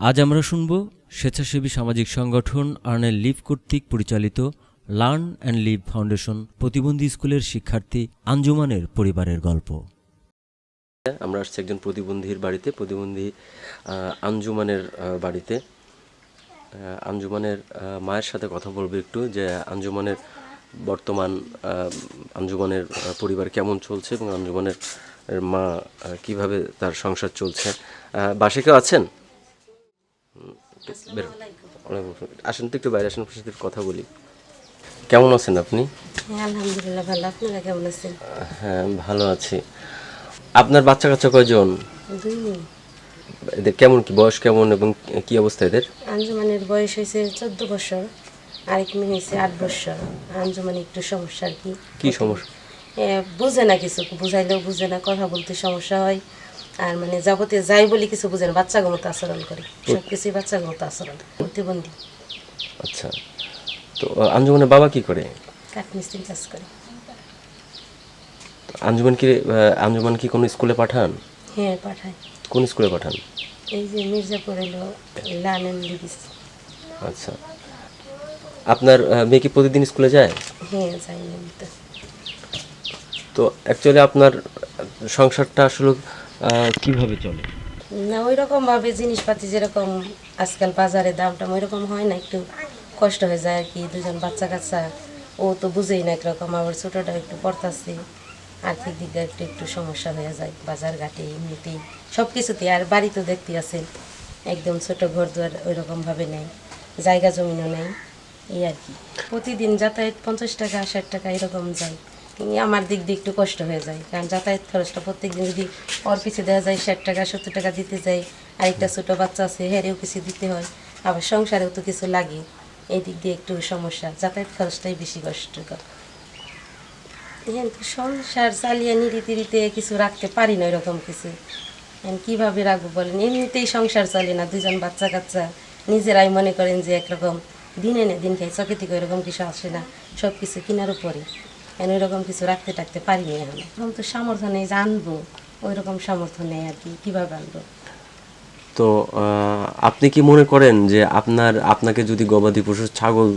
আজ আমরা শুনব স্বেচ্ছাসেবী সামাজিক সংগঠন আর্নেল লিভ কর্তৃক পরিচালিত লার্ন অ্যান্ড লিভ ফাউন্ডেশন প্রতিবন্ধী স্কুলের শিক্ষার্থী আঞ্জুমানের পরিবারের গল্প। আমরা আসছি একজন প্রতিবন্ধীর বাড়িতে, প্রতিবন্ধী আঞ্জুমানের বাড়িতে। আঞ্জুমানের মায়ের সাথে কথা বলব একটু যে আঞ্জুমানের বর্তমান আঞ্জুমানের পরিবার কেমন চলছে এবং আঞ্জুমানের মা কীভাবে তার সংসার চলছে? বাসে কেউ আছেন। আসেন তো একটু বাইরে আসেন সাথে কথা বলি। কেমন আছেন আপনি? হ্যাঁ আলহামদুলিল্লাহ ভালো। আপনারা কেমন আছেন? হ্যাঁ ভালো আছি। আপনার বাচ্চা কাচ্চা কয়জন এদের কেমন কি বয়স কেমন এবং কি অবস্থা এদের? আঞ্জুমানের বয়স হয়েছে চোদ্দ বছর আরেক মেয়ে হয়েছে আট বছর। আঞ্জুমান একটু সমস্যা আর কি। কি সমস্যা? বুঝে না কিছু বুঝাইলেও বুঝে না কথা বলতে সমস্যা হয়। আর মানে যাবতীয় যাই বলি কিছু বুঝে না বাচ্চা মতো আচরণ করে। সব কিছুই বাচ্চা মতো আচরণ প্রতিবন্ধী। আচ্ছা তো আঞ্জুমানের বাবা কি করে? কাঠমিস্ত্রি কাজ করে। আঞ্জুমান কি আঞ্জুমান কি কোনো স্কুলে পাঠান? হ্যাঁ পাঠায়। কোন স্কুলে পাঠান? এই যে মির্জাপুর এলো লানেন লিবিস আচ্ছা। আপনার মেয়ে কি প্রতিদিন স্কুলে যায়? হ্যাঁ যাই নিয়মিত অ্যাকচুয়ালি আপনার সংসারটা আসলে কীভাবে চলে? না ওই রকম ভাবে জিনিসপাতি যেরকম আজকাল বাজারে দামটা ওই রকম হয় না, একটু কষ্ট হয়ে যায় আর কি। দুজন বাচ্চা কাচ্চা ও তো বুঝেই না একরকম আবার ছোটোটা একটু পড়তাছে, আর্থিক দিক দিয়ে একটু একটু সমস্যা হয়ে যায়, বাজার ঘাটে, এমনিতেই সব কিছুতে আর বাড়ি তো দেখতে আছেন, একদম ছোট ঘর দুয়ার ওই রকমভাবে নেই জায়গা জমিনও নেই, এই আর কি। প্রতিদিন যাতায়াত পঞ্চাশ টাকা, ষাট টাকা, এরকম যায়। আমার দিক দিয়ে একটু কষ্ট হয়ে যায়। কারণ যাতায়াত খরচটা প্রত্যেকদিন যদি ওর পিছিয়ে দেওয়া যায়, ষাট টাকা, সত্তর টাকা দিতে যাই আরেকটা ছোটো বাচ্চা আছে হেরেও কিছু দিতে হয়, আবার সংসারেও তো কিছু লাগে। এই দিক দিয়ে একটু সমস্যা। যাতায়াত খরচটাই বেশি কষ্টকর। তো সংসার চালিয়ে নিরি তিরিতে কিছু রাখতে পারি না এরকম কিছু। কীভাবে রাখব বলেন? এমনিতেই সংসার চলে না দুজন বাচ্চা কাচ্চা। নিজেরাই মনে করেন যে একরকম দিনে না দিন খাই চকে থেকে ওইরকম কিছু আসে না। সব কিছু কেনার উপরে। এখন এরকম কিছু রাখতে টাকতে পারি না এখন তো সামর্থ্য নেই যে আনব ওই রকম সামর্থ্য নেই আর কি কীভাবে আনব? তো আপনি কি মনে করেন যে আপনার আপনাকে যদি গবাদি পশু ছাগল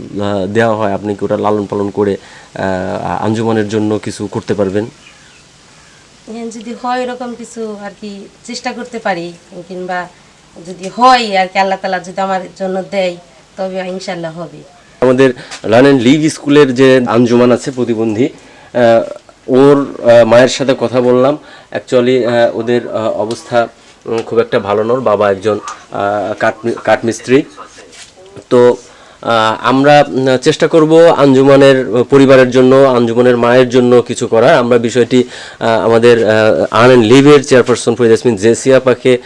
দেওয়া হয় আপনি কি ওটা লালন পালন করে আঞ্জুমানের জন্য কিছু করতে পারবেন? এখন যদি হয় এরকম কিছু আর কি চেষ্টা করতে পারি কিংবা যদি হয় আর কি আল্লাহ তালা যদি আমার জন্য দেয় তবে ইনশাল্লাহ হবে। আমাদের লার্ন অ্যান্ড লিভ স্কুলের যে আঞ্জুমান আছে প্রতিবন্ধী ওর মায়ের সাথে কথা বললাম। অ্যাকচুয়ালি ওদের অবস্থা খুব একটা ভালো নয়। বাবা একজন কাঠ- কাঠমিস্ত্রি। তো আমরা চেষ্টা করব আঞ্জুমানের পরিবারের জন্য, আঞ্জুমানের মায়ের জন্য কিছু করার। আমরা বিষয়টি আমাদের আর্ন অ্যান্ড লিভের চেয়ারপারসন ফরিদ ইয়াসমিন জেসিয়া পাকে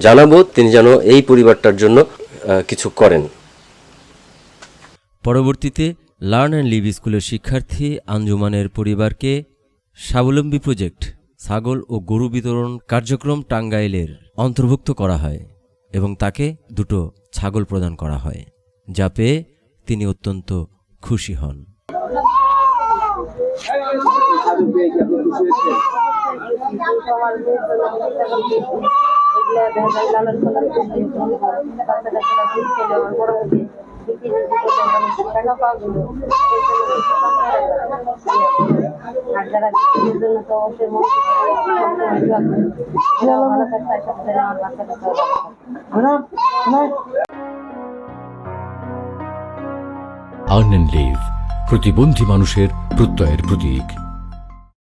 জানাব। তিনি যেন এই পরিবারটার জন্য কিছু করেন। পরবর্তীতে লার্ন অ্যান্ড লিভ স্কুলের শিক্ষার্থী আঞ্জুমানের পরিবারকে স্বাবলম্বী প্রজেক্ট ছাগল ও গরু বিতরণ কার্যক্রম টাঙ্গাইলের অন্তর্ভুক্ত করা হয় এবং তাকে দুটো ছাগল প্রদান করা হয়, যা পেয়ে তিনি অত্যন্ত খুশি হন। আর যারা বিক্রির জন্য তো অবশ্যই ভালো থাকতে আমার বাচ্চা কাচ্চা ভালো থাকবে। লিভ প্রতিবন্ধী মানুষের প্রত্যয়ের প্রতীক